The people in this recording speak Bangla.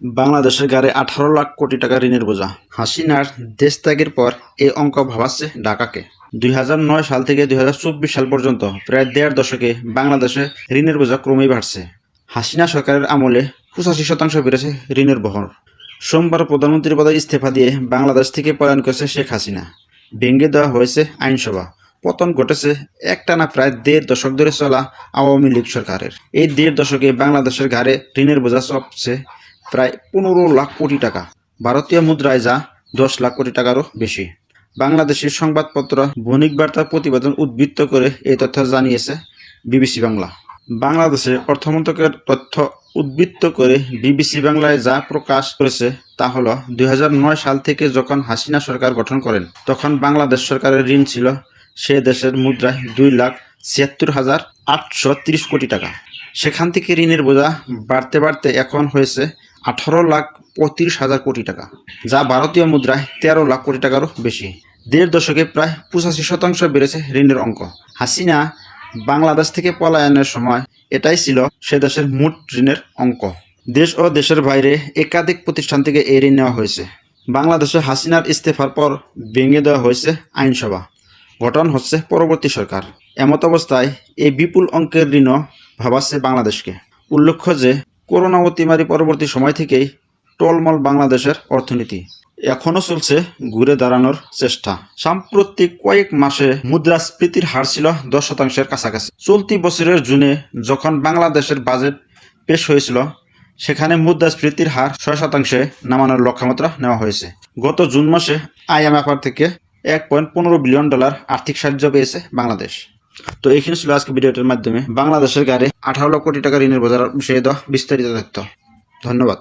বাংলাদেশের গাড়ে আঠারো লাখ কোটি টাকা ঋণের বোঝা। হাসিনার দেশ ত্যাগের পর এই অঙ্ক ভাবাচ্ছে ঢাকাকে। দুই সাল থেকে দুই হাজার চব্বিশ সাল পর্যন্ত প্রায় দেড় দশকে বাংলাদেশে ঋণের বোঝা ক্রমেই বাড়ছে। হাসিনা সরকারের আমলে পঁচাশি শতাংশ বেড়েছে ঋণের বহর। সোমবার প্রধানমন্ত্রীর পদে ইস্তফা দিয়ে বাংলাদেশ থেকে পলায়ন করেছে শেখ হাসিনা। ভেঙে দেওয়া হয়েছে আইনসভা। পতন ঘটেছে একটানা প্রায় দেড় দশক ধরে চলা আওয়ামী লীগ সরকারের। এই দেড় দশকে বাংলাদেশের ঘাড়ে ঋণের বোঝা চপছে প্রায় পনেরো লাখ কোটি টাকা। ভারতীয় মুদ্রায় যা দশ লাখ কোটি টাকারও বেশি। বাংলাদেশের সংবাদপত্র বণিক বার্তার প্রতিবেদন উদ্বৃত্ত করে এই তথ্য জানিয়েছে বিবিসি বাংলা। বাংলাদেশে অর্থমন্ত্রকের তথ্য উদ্বৃত্ত করে বিবিসি বাংলায় যা প্রকাশ করেছে তা হলো, দুই সাল থেকে যখন হাসিনা সরকার গঠন করেন, তখন বাংলাদেশ সরকারের ঋণ ছিল সে দেশের মুদ্রায় দুই লাখ ছিয়াত্তর হাজার আটশো কোটি টাকা। সেখান থেকে ঋণের বোঝা বাড়তে বাড়তে এখন হয়েছে আঠারো লাখ পঁয়ত্রিশ হাজার কোটি টাকা, যা ভারতীয় মুদ্রায় তেরো লাখ কোটি টাকারও বেশি। দেড় দশকে প্রায় পঁচাশি শতাংশ বেড়েছে ঋণের অঙ্ক। হাসিনা বাংলাদেশ থেকে পলায়নের সময় এটাই ছিল সে দেশের মোট ঋণের অঙ্ক। দেশ ও দেশের বাইরে একাধিক প্রতিষ্ঠান থেকে এই ঋণ নেওয়া হয়েছে। বাংলাদেশে হাসিনার ইস্তফার পর ভেঙে দেওয়া হয়েছে আইনসভা। গঠন হচ্ছে পরবর্তী সরকার। এমত অবস্থায় এই বিপুল অঙ্কের ঋণও ভাবাচ্ছে বাংলাদেশকে। উল্লেখ্য যে করোনা অতিমারি পরবর্তী সময় থেকেই টলমল বাংলাদেশের অর্থনীতি। এখনও চলছে ঘুরে দাঁড়ানোর চেষ্টা। সাম্প্রতিক কয়েক মাসে মুদ্রাস্ফীতির হার ছিল দশ শতাংশের কাছাকাছি। চলতি বছরের জুনে যখন বাংলাদেশের বাজেট পেশ হয়েছিল, সেখানে মুদ্রাস্ফীতির হার ছয় শতাংশে নামানোর লক্ষ্যমাত্রা নেওয়া হয়েছে। গত জুন মাসে আইএমএফআর থেকে এক পয়েন্ট পনেরো বিলিয়ন ডলার আর্থিক সাহায্য পেয়েছে বাংলাদেশ। তো এইখানে ছিল আজকে ভিডিওটার মাধ্যমে। বাংলাদেশের গাড়ি আঠারো লক্ষ কোটি টাকা ঋণের বাজার বিষয়ে বিস্তারিত তথ্য। ধন্যবাদ।